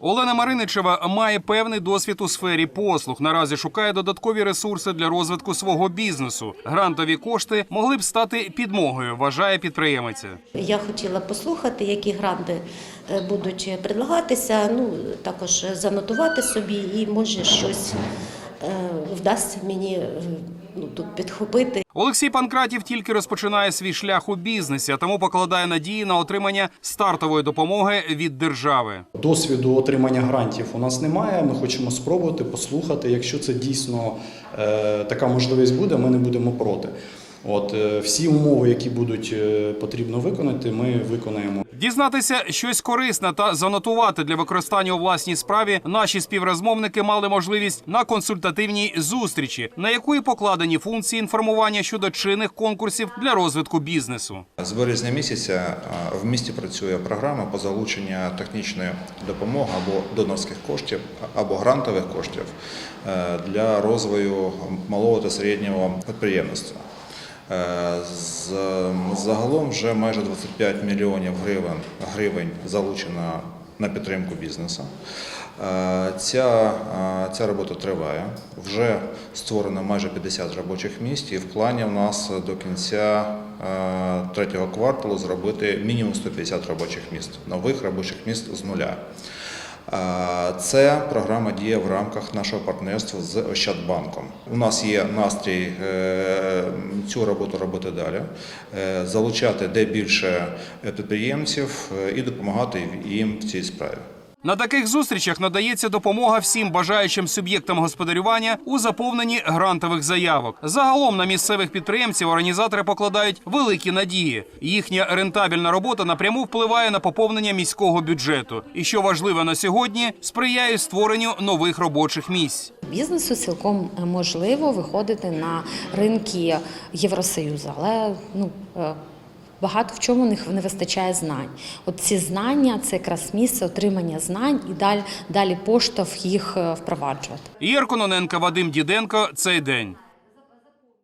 Олена Мариничева має певний досвід у сфері послуг. Наразі шукає додаткові ресурси для розвитку свого бізнесу. Грантові кошти могли б стати підмогою, вважає підприємиця. Я хотіла послухати, які гранти е, будуть предлагатися. Ну також занотувати собі, і може щось е, вдасться мені е, ну, тут підхопити. Олексій Панкратів тільки розпочинає свій шлях у бізнесі, а тому покладає надії на отримання стартової допомоги від держави. Досвіду отримання грантів у нас немає. Ми хочемо спробувати, послухати. Якщо це дійсно е, така можливість буде, ми не будемо проти. От е, всі умови, які будуть е, потрібно виконати, ми виконаємо. Дізнатися щось корисне та занотувати для використання у власній справі наші співрозмовники мали можливість на консультативній зустрічі, на якої покладені функції інформування щодо чинних конкурсів для розвитку бізнесу. З березня місяця в місті працює програма по залученню технічної допомоги або донорських коштів, або грантових коштів е, для розвою малого та середнього підприємництва. Е, Загалом вже майже 25 мільйонів гривень, гривень залучено на підтримку бізнесу. Е, Ця, е, ця робота триває. Вже створено майже 50 робочих місць, і в плані у нас до кінця третього кварталу зробити мінімум 150 робочих місць, нових робочих місць з нуля. Це програма діє в рамках нашого партнерства з Ощадбанком. У нас є настрій е, цю роботу робити далі, е, залучати де більше підприємців е, і допомагати їм в цій справі. На таких зустрічах надається допомога всім бажаючим суб'єктам господарювання у заповненні грантових заявок. Загалом на місцевих підприємців організатори покладають великі надії. Їхня рентабельна робота напряму впливає на поповнення міського бюджету. І що важливо на сьогодні, сприяє створенню нових робочих місць. Бізнесу цілком е, можливо виходити на ринки Євросоюзу, але ну. Багато в чому них не вистачає знань. От ці знання це якраз місце отримання знань і далі, далі поштовх їх е, впроваджувати. Ігор Вадим Діденко. Цей день.